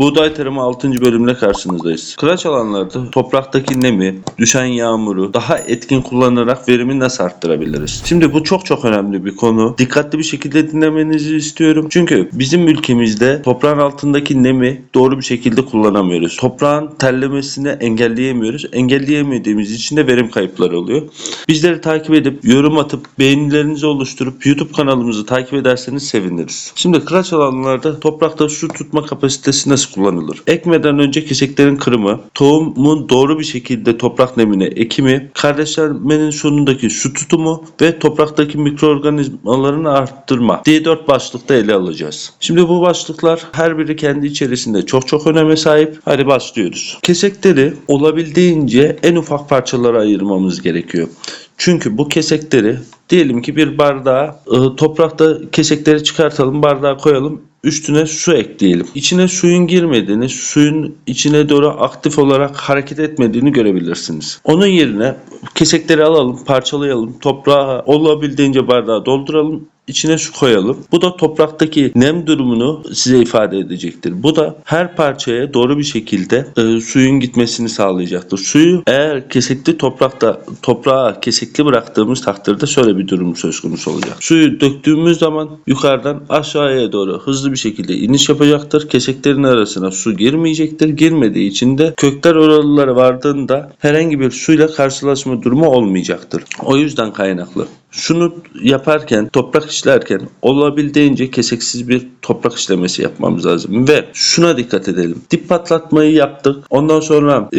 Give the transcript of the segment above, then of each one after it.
Buğday tarımı 6. bölümle karşınızdayız. Kıraç alanlarda topraktaki nemi, düşen yağmuru daha etkin kullanarak verimi nasıl arttırabiliriz? Şimdi bu çok çok önemli bir konu. Dikkatli bir şekilde dinlemenizi istiyorum. Çünkü bizim ülkemizde toprağın altındaki nemi doğru bir şekilde kullanamıyoruz. Toprağın terlemesini engelleyemiyoruz. Engelleyemediğimiz için de verim kayıpları oluyor. Bizleri takip edip yorum atıp beğenilerinizi oluşturup YouTube kanalımızı takip ederseniz seviniriz. Şimdi kıraç alanlarda toprakta su tutma kapasitesi nasıl kullanılır? Ekmeden önce keseklerin kırımı, tohumun doğru bir şekilde toprak nemine ekimi, kardeşlenmenin sonundaki su tutumu ve topraktaki mikroorganizmaların arttırma diye dört başlıkta ele alacağız. Şimdi bu başlıklar her biri kendi içerisinde çok çok öneme sahip. Hadi başlıyoruz. Kesekleri olabildiğince en ufak parçalara ayırmamız gerekiyor. Çünkü bu kesekleri diyelim ki bir bardağa e, toprakta kesekleri çıkartalım bardağa koyalım üstüne su ekleyelim. İçine suyun girmediğini, suyun içine doğru aktif olarak hareket etmediğini görebilirsiniz. Onun yerine kesekleri alalım, parçalayalım, toprağa olabildiğince bardağa dolduralım içine su koyalım. Bu da topraktaki nem durumunu size ifade edecektir. Bu da her parçaya doğru bir şekilde e, suyun gitmesini sağlayacaktır. Suyu eğer kesikli toprakta toprağa kesikli bıraktığımız takdirde şöyle bir durum söz konusu olacak. Suyu döktüğümüz zaman yukarıdan aşağıya doğru hızlı bir şekilde iniş yapacaktır. Keseklerin arasına su girmeyecektir. Girmediği için de kökler oralara vardığında herhangi bir suyla karşılaşma durumu olmayacaktır. O yüzden kaynaklı. Şunu yaparken, toprak işlerken olabildiğince keseksiz bir toprak işlemesi yapmamız lazım. Ve şuna dikkat edelim. Dip patlatmayı yaptık. Ondan sonra e,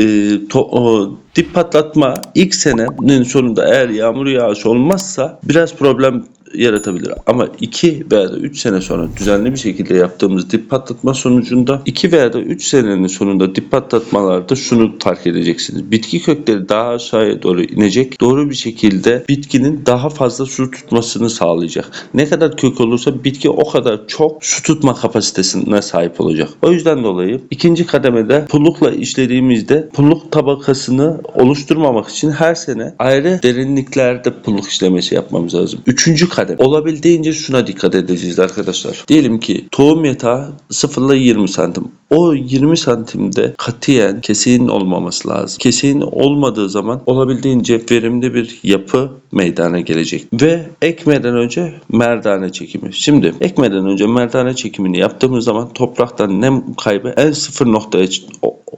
to- o, dip patlatma ilk senenin sonunda eğer yağmur yağışı olmazsa biraz problem yaratabilir. Ama 2 veya da 3 sene sonra düzenli bir şekilde yaptığımız dip patlatma sonucunda 2 veya da 3 senenin sonunda dip patlatmalarda şunu fark edeceksiniz. Bitki kökleri daha aşağıya doğru inecek. Doğru bir şekilde bitkinin daha fazla su tutmasını sağlayacak. Ne kadar kök olursa bitki o kadar çok su tutma kapasitesine sahip olacak. O yüzden dolayı ikinci kademede pullukla işlediğimizde pulluk tabakasını oluşturmamak için her sene ayrı derinliklerde pulluk işlemesi yapmamız lazım. Üçüncü kademe. Olabildiğince şuna dikkat edeceğiz arkadaşlar. Diyelim ki tohum yatağı 0 ile 20 santim. O 20 santimde katiyen keseğin olmaması lazım. Keseğin olmadığı zaman olabildiğince verimli bir yapı meydana gelecek. Ve ekmeden önce merdane çekimi. Şimdi ekmeden önce merdane çekimini yaptığımız zaman topraktan nem kaybı en sıfır noktaya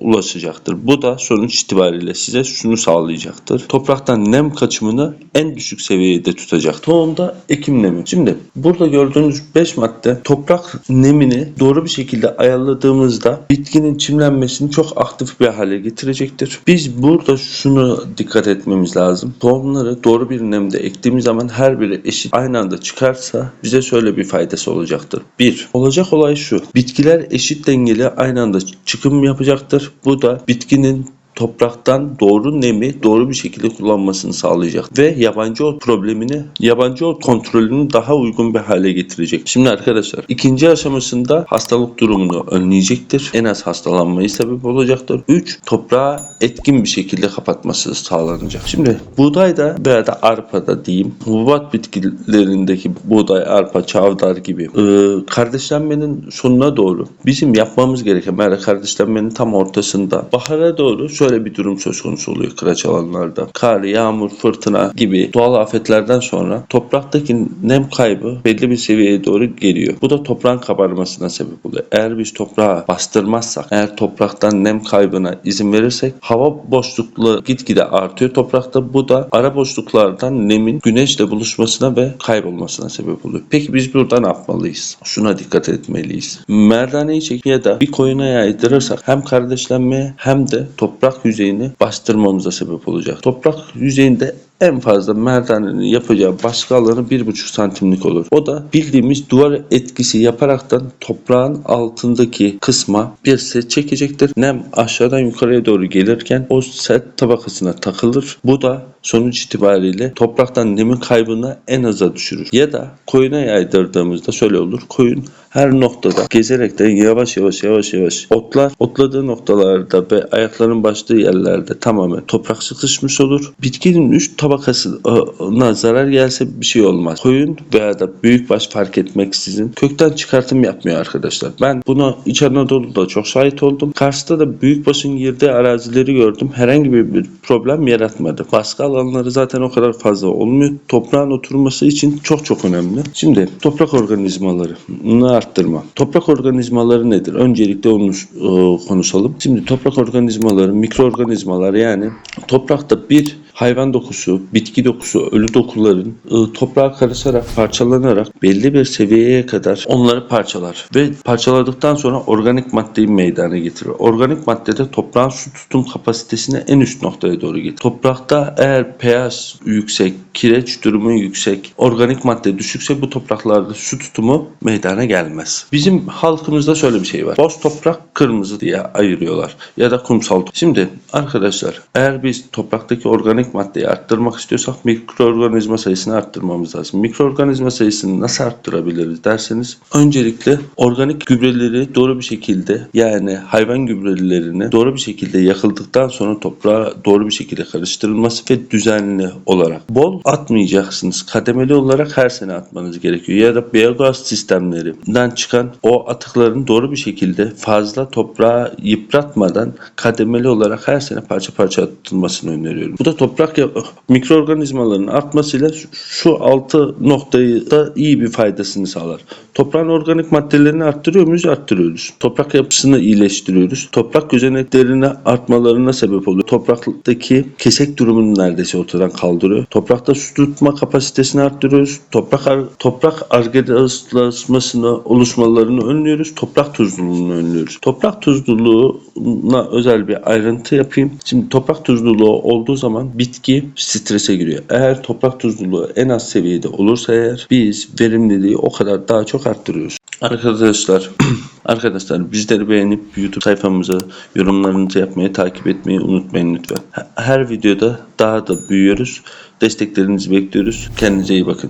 ulaşacaktır. Bu da sonuç itibariyle size şunu sağlayacaktır. Topraktan nem kaçımını en düşük seviyede tutacak. Tohumda ekim nemi. Şimdi burada gördüğünüz 5 madde toprak nemini doğru bir şekilde ayarladığımızda bitkinin çimlenmesini çok aktif bir hale getirecektir. Biz burada şunu dikkat etmemiz lazım. Tohumları doğru bir nemde ektiğimiz zaman her biri eşit aynı anda çıkarsa bize şöyle bir faydası olacaktır. 1. Olacak olay şu. Bitkiler eşit dengeli aynı anda çıkım yapacaktır. Bu da bitkinin topraktan doğru nemi doğru bir şekilde kullanmasını sağlayacak ve yabancı ot problemini, yabancı ot kontrolünü daha uygun bir hale getirecek. Şimdi arkadaşlar ikinci aşamasında hastalık durumunu önleyecektir. En az hastalanmayı sebep olacaktır. 3. Toprağı etkin bir şekilde kapatması sağlanacak. Şimdi buğdayda veya da arpada diyeyim hububat bitkilerindeki buğday, arpa, çavdar gibi e, kardeşlenmenin sonuna doğru bizim yapmamız gereken yani kardeşlenmenin tam ortasında bahara doğru şöyle bir durum söz konusu oluyor kıraç alanlarda. Kar, yağmur, fırtına gibi doğal afetlerden sonra topraktaki nem kaybı belli bir seviyeye doğru geliyor. Bu da toprağın kabarmasına sebep oluyor. Eğer biz toprağı bastırmazsak, eğer topraktan nem kaybına izin verirsek hava boşlukluğu gitgide artıyor toprakta. Bu da ara boşluklardan nemin güneşle buluşmasına ve kaybolmasına sebep oluyor. Peki biz burada ne yapmalıyız? Şuna dikkat etmeliyiz. Merdaneyi çek ya da bir koyuna yaydırırsak hem kardeşlenmeye hem de toprak yüzeyini bastırmamıza sebep olacak. Toprak yüzeyinde en fazla merdanenin yapacağı başka alanı 1,5 santimlik olur. O da bildiğimiz duvar etkisi yaparaktan toprağın altındaki kısma bir set çekecektir. Nem aşağıdan yukarıya doğru gelirken o set tabakasına takılır. Bu da sonuç itibariyle topraktan nemin kaybını en aza düşürür. Ya da koyuna yaydırdığımızda şöyle olur. Koyun her noktada gezerek de yavaş yavaş yavaş yavaş otlar otladığı noktalarda ve ayakların başladığı yerlerde tamamen toprak sıkışmış olur. Bitkinin üst tabakasına zarar gelse bir şey olmaz. Koyun veya da büyükbaş fark etmeksizin kökten çıkartım yapmıyor arkadaşlar. Ben buna İç Anadolu'da çok şahit oldum. Kars'ta da büyükbaşın girdiği arazileri gördüm. Herhangi bir, problem yaratmadı. Baskı alanları zaten o kadar fazla olmuyor. Toprağın oturması için çok çok önemli. Şimdi toprak organizmalarını arttırma. Toprak organizmaları nedir? Öncelikle onu e, konuşalım. Şimdi toprak organizmaları, mikroorganizmalar yani toprakta bir hayvan dokusu, bitki dokusu, ölü dokuların e, toprağa karışarak, parçalanarak belli bir seviyeye kadar onları parçalar ve parçaladıktan sonra organik maddeyi meydana getirir. Organik maddede toprağın su tutum kapasitesini en üst noktaya doğru getirir. Toprakta eğer pH yüksek, kireç durumu yüksek, organik madde düşükse bu topraklarda su tutumu meydana gelmez. Bizim halkımızda şöyle bir şey var. Boz toprak kırmızı diye ayırıyorlar ya da kumsal. Şimdi arkadaşlar eğer biz topraktaki organik maddeyi arttırmak istiyorsak mikroorganizma sayısını arttırmamız lazım. Mikroorganizma sayısını nasıl arttırabiliriz derseniz öncelikle organik gübreleri doğru bir şekilde yani hayvan gübrelerini doğru bir şekilde yakıldıktan sonra toprağa doğru bir şekilde karıştırılması ve düzenli olarak bol atmayacaksınız. Kademeli olarak her sene atmanız gerekiyor. Ya da biyogaz sistemlerinden çıkan o atıkların doğru bir şekilde fazla toprağa yıpratmadan kademeli olarak her sene parça parça atılmasını öneriyorum. Bu da toprak yap- mikroorganizmaların artmasıyla şu- altı noktayı da iyi bir faydasını sağlar. Toprağın organik maddelerini arttırıyor muyuz? Arttırıyoruz. Toprak yapısını iyileştiriyoruz. Toprak gözeneklerini artmalarına sebep oluyor. Topraktaki kesek durumunu neredeyse ortadan kaldırıyor. Toprakta su tutma kapasitesini arttırıyoruz. Toprak ar- toprak argidasmasını oluşmalarını önlüyoruz. Toprak tuzluluğunu önlüyoruz. Toprak tuzluluğuna özel bir ayrıntı yapayım. Şimdi toprak tuzluluğu olduğu zaman bitki strese giriyor. Eğer toprak tuzluluğu en az seviyede olursa eğer biz verimliliği o kadar daha çok arttırıyoruz. Arkadaşlar arkadaşlar bizleri beğenip YouTube sayfamıza yorumlarınızı yapmayı takip etmeyi unutmayın lütfen. Her videoda daha da büyüyoruz. Desteklerinizi bekliyoruz. Kendinize iyi bakın.